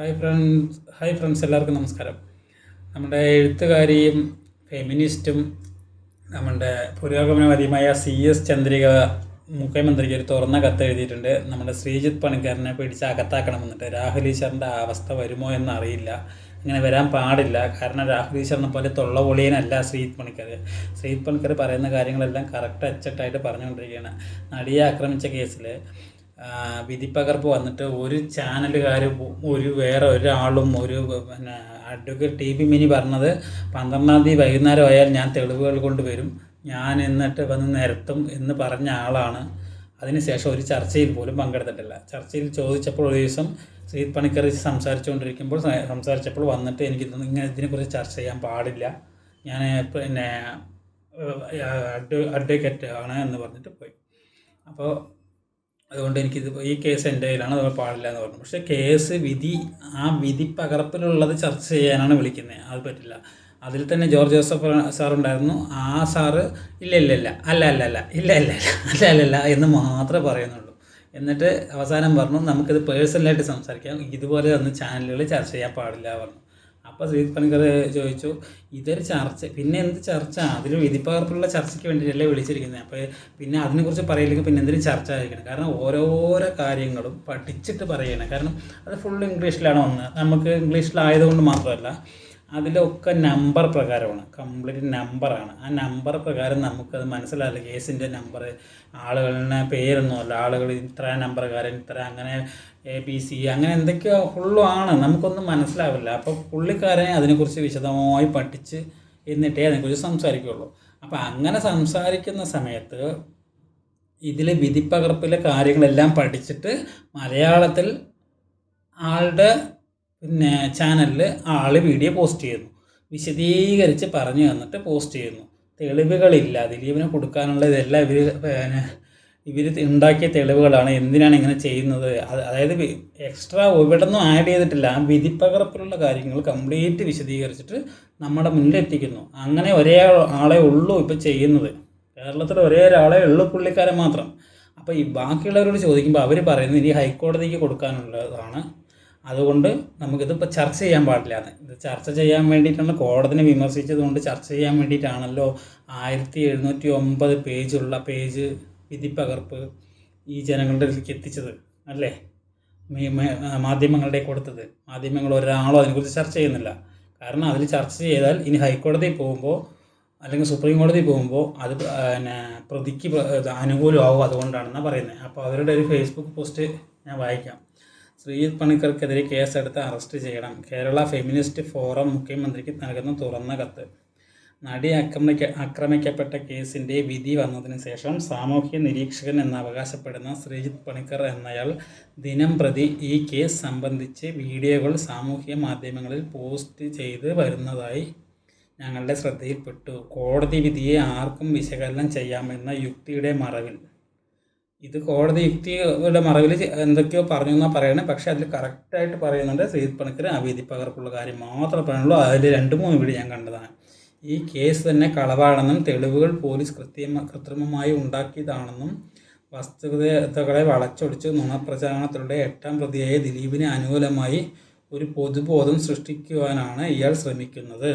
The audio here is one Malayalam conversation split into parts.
ഹായ് ഫ്രണ്ട്സ് ഹായ് ഫ്രണ്ട്സ് എല്ലാവർക്കും നമസ്കാരം. നമ്മുടെ എഴുത്തുകാരിയും ഫെമിനിസ്റ്റും നമ്മുടെ പുരോഗമനവാദിയുമായ സി എസ് ചന്ദ്രിക മുഖ്യമന്ത്രിക്ക് ഒരു തുറന്ന കത്ത് എഴുതിയിട്ടുണ്ട്. നമ്മുടെ ശ്രീജിത്ത് പണിക്കാരനെ പിടിച്ച് അകത്താക്കണമെന്നിട്ട് രാഹുൽ ഈശ്വറിന്റെ അവസ്ഥ വരുമോ എന്നറിയില്ല. അങ്ങനെ വരാൻ പാടില്ല. കാരണം രാഹുൽ ഈശ്വറിനെ പോലെ തൊള്ള പൊളിയനല്ല ശ്രീജിത്ത് പണിക്കർ ശ്രീജിത്ത് പണിക്കർ പറയുന്ന കാര്യങ്ങളെല്ലാം കറക്റ്റ് അച്ചട്ടായിട്ട് പറഞ്ഞുകൊണ്ടിരിക്കുകയാണ്. നടിയെ ആക്രമിച്ച കേസിൽ വിധിപ്പകർപ്പ് വന്നിട്ട് ഒരു ചാനലുകാർ ഒരു വേറെ ഒരാളും ഒരു പിന്നെ അഡ്വക്കേറ്റ് ടി പി മിനി പറഞ്ഞത് പന്ത്രണ്ടാം തീയതി വൈകുന്നേരം ആയാൽ ഞാൻ തെളിവുകൾ കൊണ്ടുവരും ഞാൻ എന്നിട്ട് വന്ന് നിരത്തും എന്ന് പറഞ്ഞ ആളാണ്. അതിനുശേഷം ഒരു ചർച്ചയിൽ പോലും പങ്കെടുത്തിട്ടില്ല. ചർച്ചയിൽ ചോദിച്ചപ്പോൾ ഒരു ദിവസം ശ്രീത് പണിക്കർ സംസാരിച്ചുകൊണ്ടിരിക്കുമ്പോൾ സംസാരിച്ചപ്പോൾ വന്നിട്ട് എനിക്ക് ഇങ്ങനെ ഇതിനെക്കുറിച്ച് ചർച്ച ചെയ്യാൻ പാടില്ല. ഞാൻ പിന്നെ അഡ്വ അഡ്വക്കേറ്റ് ആണ് എന്ന് പറഞ്ഞിട്ട് പോയി. അപ്പോൾ അതുകൊണ്ട് എനിക്കിത് ഈ കേസ് എന്റെ കയ്യിലാണ് അത് പാടില്ല എന്ന് പറഞ്ഞു. പക്ഷേ കേസ് വിധി ആ വിധി പകർപ്പിലുള്ളത് ചർച്ച ചെയ്യാനാണ് വിളിക്കുന്നത് അത് പറ്റില്ല. അതിൽ തന്നെ ജോർജ് ജോസഫ് സാർ ഉണ്ടായിരുന്നു ആ സാറ് ഇല്ല ഇല്ല ഇല്ല. അല്ല അല്ല അല്ല. ഇല്ല ഇല്ല അല്ല അല്ല അല്ല എന്ന് മാത്രമേ പറയുന്നുള്ളൂ. എന്നിട്ട് അവസാനം പറഞ്ഞു നമുക്കിത് പേഴ്സണലായിട്ട് സംസാരിക്കാം. ഇതുപോലെ ഒന്നും ചാനലുകൾ ചർച്ച ചെയ്യാൻ പാടില്ല പറഞ്ഞു. അപ്പോൾ സുജിത് പണിക്കർ ചോദിച്ചു ഇതൊരു ചർച്ച പിന്നെ എന്ത് ചർച്ച? അതിൽ വിധിപ്പകർപ്പുള്ള ചർച്ചയ്ക്ക് വേണ്ടിയിട്ടല്ലേ വിളിച്ചിരിക്കുന്നത്. അപ്പോൾ പിന്നെ അതിനെക്കുറിച്ച് പറയില്ലെങ്കിൽ പിന്നെ എന്തിനും ചർച്ച ആയിരിക്കണം കാരണം ഓരോരോ കാര്യങ്ങളും പഠിച്ചിട്ട് പറയണം. കാരണം അത് ഫുൾ ഇംഗ്ലീഷിലാണ് വന്നത്. നമുക്ക് ഇംഗ്ലീഷിലായതുകൊണ്ട് മാത്രമല്ല അതിലൊക്കെ നമ്പർ പ്രകാരമാണ്. കംപ്ലീറ്റ് നമ്പറാണ് ആ നമ്പർ പ്രകാരം നമുക്കത് മനസ്സിലാവില്ല. കേസിന്റെ നമ്പർ ആളുകളുടെ പേരൊന്നുമല്ല ആളുകൾ ഇത്ര നമ്പർകാരൻ ഇത്ര അങ്ങനെ എ ബി സി അങ്ങനെ എന്തൊക്കെയോ ഫുള്ളും ആണ്. നമുക്കൊന്നും മനസ്സിലാവില്ല. അപ്പോൾ പുള്ളിക്കാരനെ അതിനെക്കുറിച്ച് വിശദമായി പഠിച്ച് എന്നിട്ടേ അതിനെക്കുറിച്ച് സംസാരിക്കുകയുള്ളൂ അപ്പോൾ അങ്ങനെ സംസാരിക്കുന്ന സമയത്ത് ഇതിലെ വിധിപ്പകർപ്പിലെ കാര്യങ്ങളെല്ലാം പഠിച്ചിട്ട് മലയാളത്തിൽ ആളുടെ പിന്നെ ചാനലിൽ ആൾ വീഡിയോ പോസ്റ്റ് ചെയ്യുന്നു. വിശദീകരിച്ച് പറഞ്ഞു തന്നിട്ട് പോസ്റ്റ് ചെയ്യുന്നു. തെളിവുകളില്ല. ദിലീപിന് കൊടുക്കാനുള്ള ഇതെല്ലാം ഇവർ പിന്നെ ഇവർ ഉണ്ടാക്കിയ തെളിവുകളാണ്. എന്തിനാണ് ഇങ്ങനെ ചെയ്യുന്നത്? അതായത് എക്സ്ട്രാ ഇവിടെ നിന്നും ആഡ് ചെയ്തിട്ടില്ല. ആ വിധിപ്പകർപ്പിലുള്ള കാര്യങ്ങൾ കംപ്ലീറ്റ് വിശദീകരിച്ചിട്ട് നമ്മുടെ മുന്നിൽ എത്തിക്കുന്നു. അങ്ങനെ ഒരേ ആളെ ഉള്ളൂ ഇപ്പോൾ ചെയ്യുന്നത്. കേരളത്തിൽ ഒരേ ഒരാളെ ഉള്ളു പുള്ളിക്കാരൻ മാത്രം. അപ്പോൾ ഈ ബാക്കിയുള്ളവരോട് ചോദിക്കുമ്പോൾ അവർ പറയുന്നത് ഇനി ഹൈക്കോടതിക്ക് കൊടുക്കാനുള്ളതാണ്. അതുകൊണ്ട് നമുക്കിതിപ്പോൾ ചർച്ച ചെയ്യാൻ പാടില്ല. എന്ന് ഇത് ചർച്ച ചെയ്യാൻ വേണ്ടിയിട്ടാണ് കോടതിനെ വിമർശിച്ചതുകൊണ്ട് ചർച്ച ചെയ്യാൻ വേണ്ടിയിട്ടാണല്ലോ ആയിരത്തി എഴുന്നൂറ്റി ഒമ്പത് പേജുള്ള പേജ് വിധിപ്പകർപ്പ് ഈ ജനങ്ങളുടെ ഇതിലേക്ക് എത്തിച്ചത് അല്ലേ? മാധ്യമങ്ങളുടെ കൊടുത്തത്. മാധ്യമങ്ങൾ ഒരാളോ അതിനെക്കുറിച്ച് ചർച്ച ചെയ്യുന്നില്ല. കാരണം അതിൽ ചർച്ച ചെയ്താൽ ഇനി ഹൈക്കോടതിയിൽ പോകുമ്പോൾ അല്ലെങ്കിൽ സുപ്രീം കോടതി പോകുമ്പോൾ അത് പിന്നെ പ്രതിക്ക് അനുകൂലമാകും അതുകൊണ്ടാണെന്നാണ് പറയുന്നത് അപ്പോൾ അവരുടെ ഒരു ഫേസ്ബുക്ക് പോസ്റ്റ് ഞാൻ വായിക്കാം. ശ്രീജിത്ത് പണിക്കർക്കെതിരെ കേസെടുത്ത് അറസ്റ്റ് ചെയ്യണം. കേരള ഫെമിനിസ്റ്റ് ഫോറം മുഖ്യമന്ത്രിക്ക് നൽകുന്ന തുറന്ന കത്ത്. നടി ആക്രമിക്ക ആക്രമിക്കപ്പെട്ട കേസിന്റെ വിധി വന്നതിന് ശേഷം സാമൂഹ്യ നിരീക്ഷകൻ എന്ന് അവകാശപ്പെടുന്ന ശ്രീജിത് പണിക്കർ എന്നയാൾ ദിനം പ്രതി ഈ കേസ് സംബന്ധിച്ച് വീഡിയോകൾ സാമൂഹ്യ മാധ്യമങ്ങളിൽ പോസ്റ്റ് ചെയ്ത് വരുന്നതായി ഞങ്ങളുടെ ശ്രദ്ധയിൽപ്പെട്ടു. കോടതി വിധിയെ ആർക്കും വിശകലനം ചെയ്യാമെന്ന യുക്തിയുടെ മറവിൽ ഇത് കോടതി യുക്തിയുടെ മറവിൽ എന്തൊക്കെയോ പറഞ്ഞു എന്നാണ് പറയണേ. പക്ഷേ അതിൽ കറക്റ്റായിട്ട് പറയുന്നുണ്ട് ശ്രീജിത്ത് പണിക്കർ അവീതി പകർപ്പുള്ള കാര്യം മാത്രമേ പറയുള്ളൂ അതിൽ രണ്ട് മൂന്ന് വീട് ഞാൻ കണ്ടതാണ്. ഈ കേസ് തന്നെ കളവാണെന്നും തെളിവുകൾ പോലീസ് കൃത്യമ കൃത്രിമമായി ഉണ്ടാക്കിയതാണെന്നും വസ്തുതകളെ വളച്ചൊടിച്ച് നുണപ്രചാരണത്തിലൂടെ എട്ടാം പ്രതിയായ ദിലീപിന് അനുകൂലമായി ഒരു പൊതുബോധം സൃഷ്ടിക്കുവാനാണ് ഇയാൾ ശ്രമിക്കുന്നത്.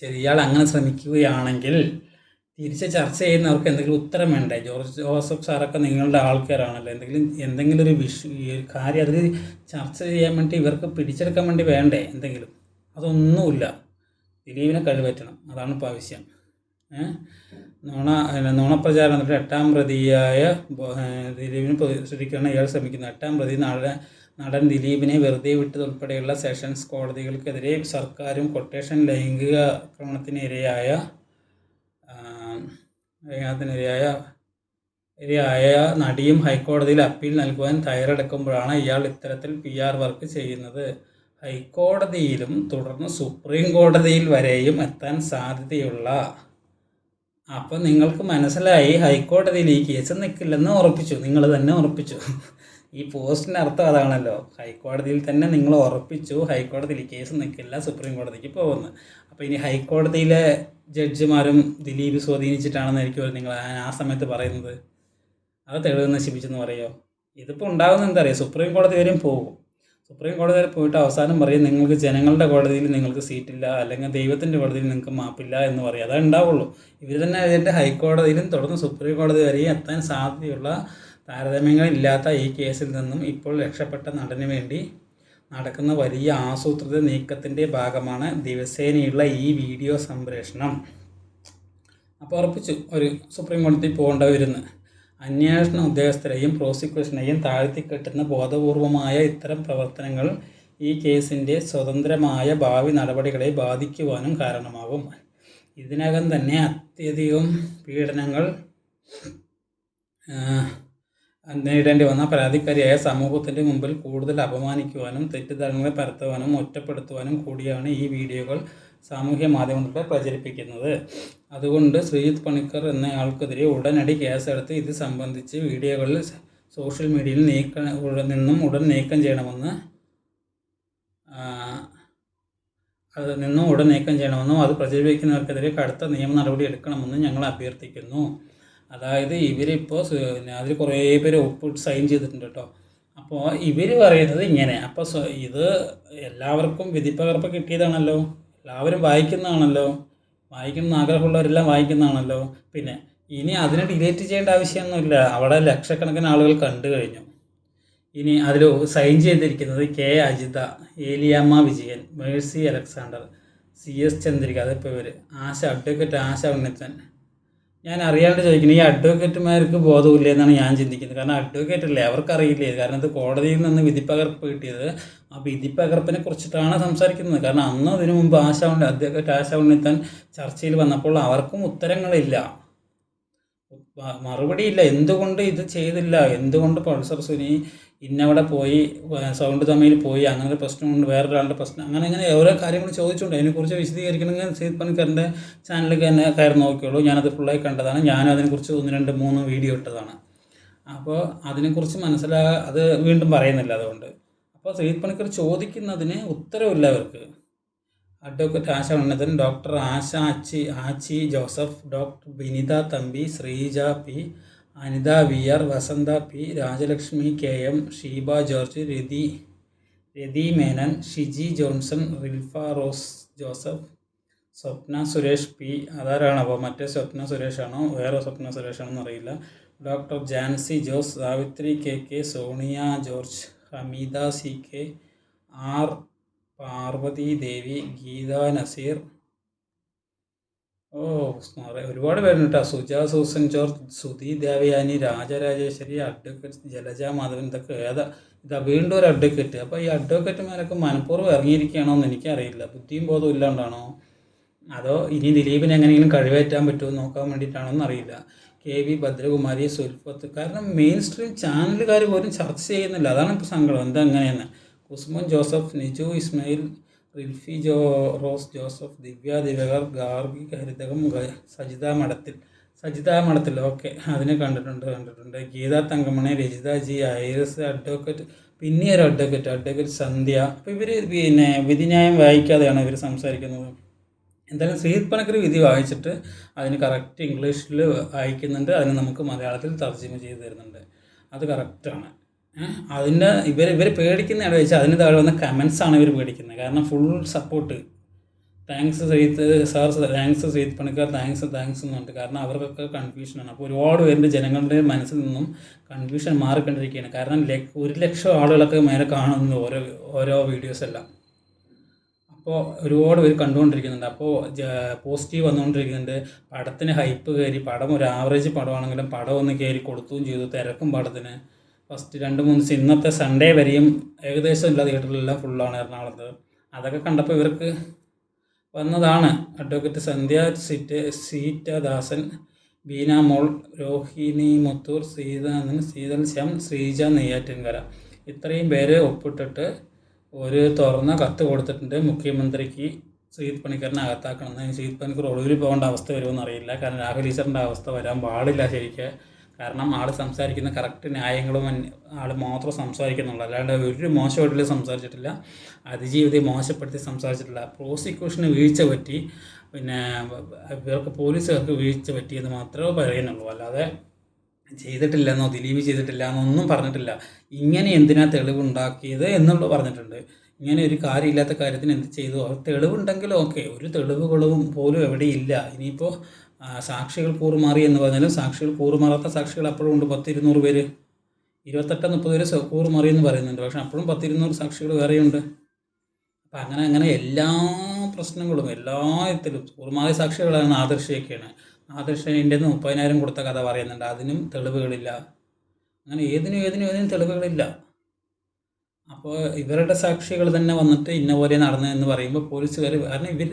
ശരി ഇയാൾ അങ്ങനെ ശ്രമിക്കുകയാണെങ്കിൽ തിരിച്ച് ചർച്ച ചെയ്യുന്നവർക്ക് എന്തെങ്കിലും ഉത്തരം വേണ്ടേ? ജോർജ് ജോസഫ് സാറൊക്കെ നിങ്ങളുടെ ആൾക്കാരാണല്ലോ. എന്തെങ്കിലും എന്തെങ്കിലും ഒരു വിഷ ഒരു കാര്യം അതിൽ ചർച്ച ചെയ്യാൻ വേണ്ടി ഇവർക്ക് പിടിച്ചെടുക്കാൻ വേണ്ടി വേണ്ടേ എന്തെങ്കിലും? അതൊന്നുമില്ല. ദിലീപിനെ കഴിവറ്റണം. അതാണ് ഇപ്പോൾ ആവശ്യം. നുണ പിന്നെ നുണപ്രചാരണത്തിന്റെ എട്ടാം പ്രതിയായ ദിലീപിനെ പ്രതിഷ്ഠിക്കാണ് ഇയാൾ ശ്രമിക്കുന്നത് എട്ടാം പ്രതി നടൻ നടൻ ദിലീപിനെ വെറുതെ വിട്ടതുൾപ്പെടെയുള്ള സെഷൻസ് കോടതികൾക്കെതിരെ സർക്കാരും കൊട്ടേഷൻ ലൈംഗിക ആക്രമണത്തിനിരയായ അതിനിരയായ ഇരയായ നടിയും ഹൈക്കോടതിയിൽ അപ്പീൽ നൽകുവാൻ തയ്യാറെടുക്കുമ്പോഴാണ് ഇയാൾ ഇത്തരത്തിൽ പി ആർ വർക്ക് ചെയ്യുന്നത്. ഹൈക്കോടതിയിലും തുടർന്ന് സുപ്രീം കോടതിയിൽ വരെയും എത്താൻ സാധ്യതയുള്ള. അപ്പം നിങ്ങൾക്ക് മനസ്സിലായി ഹൈക്കോടതിയിൽ ഈ കേസ് നിൽക്കില്ലെന്ന് ഉറപ്പിച്ചു. നിങ്ങൾ തന്നെ ഉറപ്പിച്ചു. ഈ പോസ്റ്റിന്റെ അർത്ഥം അതാണല്ലോ. ഹൈക്കോടതിയിൽ തന്നെ നിങ്ങൾ ഉറപ്പിച്ചു ഹൈക്കോടതിയിൽ കേസ് നിൽക്കില്ല സുപ്രീം കോടതിക്ക് പോകുന്നു. അപ്പോൾ ഇനി ഹൈക്കോടതിയിലെ ജഡ്ജിമാരും ദിലീപ് സ്വാധീനിച്ചിട്ടാണെന്നായിരിക്കും നിങ്ങൾ ആ- സമയത്ത് പറയുന്നത്. അത് തെളിവ് നശിപ്പിച്ചെന്ന് പറയുമോ ഇതിപ്പോൾ ഉണ്ടാകുന്ന എന്താ അറിയുക സുപ്രീം കോടതി വരെയും പോകും. സുപ്രീം കോടതി വരെ പോയിട്ട് അവസാനം പറയും നിങ്ങൾക്ക് ജനങ്ങളുടെ കോടതിയിൽ നിങ്ങൾക്ക് സീറ്റില്ല അല്ലെങ്കിൽ ദൈവത്തിന്റെ കോടതിയിൽ നിങ്ങൾക്ക് മാപ്പില്ല എന്ന് പറയും. അതേ ഉണ്ടാവുള്ളൂ. ഇവർ തന്നെ അതിന്റെ ഹൈക്കോടതിയിലും തുടർന്ന് സുപ്രീം കോടതി വരെയും എത്താൻ സാധ്യതയുള്ള താരതമ്യങ്ങളില്ലാത്ത ഈ കേസിൽ നിന്നും ഇപ്പോൾ രക്ഷപ്പെട്ട നടന് വേണ്ടി നടക്കുന്ന വലിയ ആസൂത്രിത നീക്കത്തിന്റെ ഭാഗമാണ് ദിവസേനയുള്ള ഈ വീഡിയോ സംപ്രേഷണം. അപ്പോൾ ഉറപ്പിച്ചു ഒരു സുപ്രീം കോടതി പോകേണ്ട വരുന്നു. അന്വേഷണ ഉദ്യോഗസ്ഥരെയും പ്രോസിക്യൂഷനെയും താഴ്ത്തിക്കെട്ടുന്ന ബോധപൂർവമായ ഇത്തരം പ്രവർത്തനങ്ങൾ ഈ കേസിന്റെ സ്വതന്ത്രമായ ഭാവി നടപടികളെ ബാധിക്കുവാനും കാരണമാകും. ഇതിനകം തന്നെ അത്യധികം പീഡനങ്ങൾ നേരിടേണ്ടി വന്ന പരാതിക്കാരിയായ സമൂഹത്തിന്റെ മുമ്പിൽ കൂടുതൽ അപമാനിക്കുവാനും തെറ്റിദ്ധാരണകളെ പരത്തുവാനും ഒറ്റപ്പെടുത്തുവാനും കൂടിയാണ് ഈ വീഡിയോകൾ സാമൂഹ്യ മാധ്യമങ്ങളിൽ പ്രചരിപ്പിക്കുന്നത്. അതുകൊണ്ട് ശ്രീജിത്ത് പണിക്കർ എന്നയാൾക്കെതിരെ ഉടനടി കേസെടുത്ത് ഇത് സംബന്ധിച്ച് വീഡിയോകളിൽ സോഷ്യൽ മീഡിയയിൽ നീക്ക നിന്നും ഉടൻ നീക്കം ചെയ്യണമെന്ന് അത് നിന്നും ഉടൻ നീക്കം ചെയ്യണമെന്നും അത് പ്രചരിപ്പിക്കുന്നവർക്കെതിരെ കടുത്ത നിയമ നടപടി എടുക്കണമെന്നും ഞങ്ങൾ അഭ്യർത്ഥിക്കുന്നു. അതായത് ഇവരിപ്പോൾ അതിൽ കുറേ പേര് ഒപ്പിട്ട് സൈൻ ചെയ്തിട്ടുണ്ട് കേട്ടോ. അപ്പോൾ ഇവർ പറയുന്നത് ഇങ്ങനെ. അപ്പോൾ ഇത് എല്ലാവർക്കും വിധിപ്പകർപ്പ് കിട്ടിയതാണല്ലോ. എല്ലാവരും വായിക്കുന്നതാണല്ലോ. വായിക്കുന്ന ആഗ്രഹമുള്ളവരെല്ലാം വായിക്കുന്നതാണല്ലോ. പിന്നെ ഇനി അതിനെ ഡിലേറ്റ് ചെയ്യേണ്ട ആവശ്യമൊന്നുമില്ല. അവിടെ ലക്ഷക്കണക്കിന് ആളുകൾ കണ്ടു കഴിഞ്ഞു. ഇനി അതിൽ സൈൻ ചെയ്തിരിക്കുന്നത് K Ajitha Eliyamma Vijayan Mercy Alexander C S Chandrika അതിപ്പോൾ ഇവർ ആശ അഡ്വക്കേറ്റ് ആശ ഉണ്ണിത്തൻ. ഞാൻ അറിയാണ്ട് ചോദിക്കുന്നത് ഈ അഡ്വക്കേറ്റുമാർക്ക് ബോധമില്ല എന്നാണ് ഞാൻ ചിന്തിക്കുന്നത്. കാരണം അഡ്വക്കേറ്റ് അല്ലേ? അവർക്ക് അവർക്കറിയില്ലേ? കാരണം ഇത് കോടതിയിൽ നിന്ന് വിധിപ്പകർപ്പ് കിട്ടിയത്. ആ വിധിപ്പകർപ്പിനെ കുറിച്ചിട്ടാണ് സംസാരിക്കുന്നത്. കാരണം അന്ന് അതിനു മുമ്പ് ഉണ്ട് അഡ്വക്കേറ്റ് ആശ താൻ ചർച്ചയിൽ വന്നപ്പോൾ അവർക്കും ഉത്തരങ്ങളില്ല. മറുപടിയില്ല. എന്തുകൊണ്ട് ഇത് ചെയ്തില്ല? എന്തുകൊണ്ട് പൾസർ സുനി ഇന്നവിടെ പോയി സൗണ്ട് തമ്മിൽ പോയി അങ്ങനെ പ്രശ്നമുണ്ട് വേറൊരാളുടെ പ്രശ്നം അങ്ങനെ അങ്ങനെ ഓരോ കാര്യങ്ങൾ ചോദിച്ചുകൊണ്ട് അതിനെക്കുറിച്ച് വിശദീകരിക്കണമെങ്കിൽ സീത് പണിക്കറിന്റെ ചാനലിൽ തന്നെ കയറി നോക്കിയുള്ളൂ. ഞാനത് ഫുള്ളായി കണ്ടതാണ്. ഞാനും അതിനെക്കുറിച്ച് ഒന്ന് രണ്ട് മൂന്ന് വീഡിയോ ഇട്ടതാണ്. അപ്പോൾ അതിനെക്കുറിച്ച് മനസ്സിലാ അത് വീണ്ടും പറയുന്നില്ല അതുകൊണ്ട്. അപ്പോൾ സീത് പണിക്കർ ചോദിക്കുന്നതിന് ഉത്തരവില്ല അവർക്ക് advocate Asha ഉന്നതൻ doctor Asha Achi Achi Joseph doctor Binitha Thampi Sreeja P Anitha V. R. Vasantha P. Rajalakshmi K. M. Sheeba George Rathi Rathi Menon Shiji Johnson Rilfa Rose Joseph Swapna Suresh P. അതാരാണ്? അപ്പോൾ മറ്റേ സ്വപ്ന സുരേഷാണോ? വേറെ സ്വപ്ന സുരേഷാണോ അറിയില്ല. Doctor Jancy Jose Savithri K. K. Sonia George Hameeda C. K. R. Parvathi Devi Geetha Nazeer ഓ സ്മാറേ ഒരുപാട് പേരുണ്ട് കേട്ടോ Suja Susan George Sudhi Devayani Rajarajeshwari advocate Jalaja Madhavan ഇതൊക്കെ ഏതാ ഇതാ വീണ്ടും ഒരു അഡ്വക്കേറ്റ് അപ്പോൾ ഈ അഡ്വക്കേറ്റുമാരൊക്കെ മനഃപൂർവം ഇറങ്ങിയിരിക്കുകയാണോ എന്ന് എനിക്കറിയില്ല. ബുദ്ധിയും ബോധവും ഇല്ലാണ്ടാണോ? അതോ ഇനി ദിലീപിനെ എങ്ങനെയെങ്കിലും കഴിവേറ്റാൻ പറ്റുമോ നോക്കാൻ വേണ്ടിയിട്ടാണോന്ന് അറിയില്ല. K V Bhadrakumari Sulfath. കാരണം മെയിൻ സ്ട്രീം ചാനലുകാർ പോലും ചർച്ച ചെയ്യുന്നില്ല. അതാണ് ഇപ്പോൾ സങ്കടം. എന്താ എങ്ങനെയെന്ന് Kusuman Joseph Niju Ismail Rilfi Jo Rose Joseph Divya Divakar Gargi Harithakam Sajitha Madathil. Sajitha Madathil okay. അതിനെ കണ്ടിട്ടുണ്ട് കണ്ടിട്ടുണ്ട്. Geetha Thankamani Rajitha G Iris advocate പിന്നെ ഒരു അഡ്വക്കറ്റ് അഡ്വക്കറ്റ് സന്ധ്യ. അപ്പോൾ ഇവർ പിന്നെ വിധിന്യായം വായിക്കാതെയാണ് ഇവർ സംസാരിക്കുന്നത്. എന്തായാലും ശ്രീത് പണക്കർ വിധി വായിച്ചിട്ട് അതിന് കറക്റ്റ് ഇംഗ്ലീഷിൽ വായിക്കുന്നുണ്ട്. അതിന് നമുക്ക് മലയാളത്തിൽ തർജമ ചെയ്ത് തരുന്നുണ്ട്. അത് കറക്റ്റാണ് അതിന്റെ ഇവർ ഇവർ പേടിക്കുന്നതാണ് വെച്ചാൽ അതിന് താഴെ വന്ന കമൻസ് ആണ് ഇവർ പേടിക്കുന്നത്. കാരണം full support thanks Saith sir thanks Saith Panicker thanks thanks എന്ന് പറഞ്ഞിട്ട് കാരണം അവർക്കൊക്കെ കൺഫ്യൂഷനാണ് അപ്പോൾ ഒരുപാട് പേരുടെ ജനങ്ങളുടെ മനസ്സിൽ നിന്നും കൺഫ്യൂഷൻ മാറിക്കൊണ്ടിരിക്കുകയാണ്. കാരണം ഒരു ലക്ഷം ആളുകളൊക്കെ മേലെ കാണുന്നു ഓരോ ഓരോ വീഡിയോസ് എല്ലാം. അപ്പോൾ ഒരുപാട് പേര് കണ്ടുകൊണ്ടിരിക്കുന്നുണ്ട്. അപ്പോൾ പോസിറ്റീവ് വന്നുകൊണ്ടിരിക്കുന്നുണ്ട്. പടത്തിന് ഹൈപ്പ് കയറി പടം ഒരു ആവറേജ് പടമാണെങ്കിലും പടം ഒന്ന് കയറി കൊടുത്തുകയും ചെയ്തു തിരക്കും പടത്തിന്. ഫസ്റ്റ് രണ്ട് മൂന്ന് ദിവസം ഇന്നത്തെ സൺഡേ വരെയും ഏകദേശം എല്ലാ തിയേറ്ററിലെല്ലാം ഫുള്ളാണ് എറണാകുളത്ത്. അതൊക്കെ കണ്ടപ്പോൾ ഇവർക്ക് വന്നതാണ്. അഡ്വക്കേറ്റ് സന്ധ്യ സീറ്റ് ദാസൻ ബീന മോൾ രോഹിണി മുത്തൂർ സീതാനന്ദൻ സീതൻ ശ്യാം ശ്രീജ നെയ്യാറ്റിൻകര. ഇത്രയും പേര് ഒപ്പിട്ടിട്ട് ഒരു തുറന്ന കത്ത് കൊടുത്തിട്ടുണ്ട് മുഖ്യമന്ത്രിക്ക് ശ്രീത് പണിക്കറിനെ അകത്താക്കണമെന്ന്. ശ്രീത് പണിക്കർ ഒളിവിൽ പോകേണ്ട അവസ്ഥ വരുമെന്ന് അറിയില്ല. കാരണം രാഹുൽ ഈശ്വറിന്റെ അവസ്ഥ വരാൻ പാടില്ല ശരിക്ക്. കാരണം ആൾ സംസാരിക്കുന്ന കറക്റ്റ് ന്യായങ്ങളും ആൾ മാത്രം സംസാരിക്കുന്നുള്ളൂ. അല്ലാണ്ട് ഒരു മോശമായിട്ടില്ല സംസാരിച്ചിട്ടില്ല. അതിജീവിതയെ മോശപ്പെടുത്തി സംസാരിച്ചിട്ടില്ല. പ്രോസിക്യൂഷന് വീഴ്ച പറ്റി പിന്നെ ഇവർക്ക് പോലീസുകാർക്ക് വീഴ്ച പറ്റിയെന്ന് മാത്രമേ പറയുന്നുള്ളൂ. അല്ലാതെ ചെയ്തിട്ടില്ലെന്നോ ദിലീപ് ചെയ്തിട്ടില്ല എന്നൊന്നും പറഞ്ഞിട്ടില്ല. ഇങ്ങനെ എന്തിനാ തെളിവുണ്ടാക്കിയത് എന്നുള്ളത് പറഞ്ഞിട്ടുണ്ട്. ഇങ്ങനെ ഒരു കാര്യമില്ലാത്ത കാര്യത്തിന് എന്ത് ചെയ്തു? തെളിവുണ്ടെങ്കിലും? ഓക്കെ. ഒരു തെളിവുകളും പോലും എവിടെയില്ല. ഇനിയിപ്പോൾ സാക്ഷികൾ കൂറുമാറി എന്ന് പറഞ്ഞാലും സാക്ഷികൾ കൂറുമാറാത്ത സാക്ഷികൾ അപ്പോഴും ഉണ്ട്. പത്തിരുന്നൂറ് പേര്. ഇരുപത്തെട്ട് മുപ്പത് പേര് കൂറുമാറി എന്ന് പറയുന്നുണ്ട്. പക്ഷെ അപ്പോഴും പത്തിരുന്നൂറ് സാക്ഷികൾ വേറെയുണ്ട്. അപ്പം അങ്ങനെ അങ്ങനെ എല്ലാ പ്രശ്നങ്ങളും എല്ലാ ഇതിലും കൂറുമാറിയ സാക്ഷികളാണ് ആദർശയൊക്കെയാണ്. ആദർശന്റെ മുപ്പതിനായിരം കൊടുത്ത കഥ പറയുന്നുണ്ട്. അതിനും തെളിവുകളില്ല. അങ്ങനെ ഏതിനും ഏതിനും ഏതിനും തെളിവുകളില്ല. അപ്പോൾ ഇവരുടെ സാക്ഷികൾ തന്നെ വന്നിട്ട് ഇന്ന പോലെ നടന്നു എന്ന് പറയുമ്പോൾ പോലീസുകാർ കാരണം ഇവർ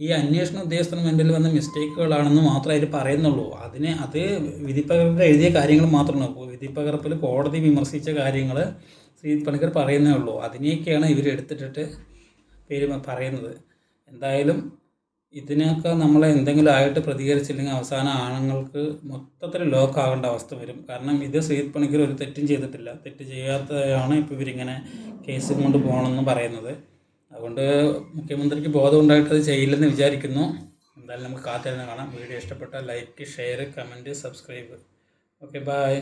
ഈ അന്വേഷണ ഉദ്യോഗസ്ഥന് മുന്നിൽ വന്ന മിസ്റ്റേക്കുകളാണെന്ന് മാത്രമേ അവർ പറയുന്നുള്ളൂ. അതിനെ അത് വിധിപ്പകർപ്പിൽ എഴുതിയ കാര്യങ്ങൾ മാത്രമാണ് വിധിപ്പകർപ്പിൽ കോടതി വിമർശിച്ച കാര്യങ്ങൾ ശ്രീ പണിക്കർ പറയുന്നേ ഉള്ളൂ. അതിനെയൊക്കെയാണ് ഇവർ എടുത്തിട്ടിട്ട് പേര് പറയുന്നത്. എന്തായാലും ഇതിനൊക്കെ നമ്മൾ എന്തെങ്കിലും ആയിട്ട് പ്രതികരിച്ചില്ലെങ്കിൽ അവസാനം ആണുങ്ങൾക്ക് മൊത്തത്തിൽ ലോക്ക് ആകേണ്ട അവസ്ഥ വരും. കാരണം ഇത് ശ്രീത് പണിക്കർ ഒരു തെറ്റും ചെയ്തിട്ടില്ല. തെറ്റ് ചെയ്യാത്തതാണ് ഇപ്പോൾ ഇവരിങ്ങനെ കേസ് കൊണ്ട് പോകണമെന്ന് പറയുന്നത്. അതുകൊണ്ട് മുഖ്യമന്ത്രിക്ക് ബോധം ഉണ്ടായിട്ട് അത് ചെയ്യില്ലെന്ന് വിചാരിക്കുന്നു. എന്തായാലും നമുക്ക് കാത്തിരുന്ന് കാണാം. വീഡിയോ ഇഷ്ടപ്പെട്ടാൽ like share comment subscribe okay bye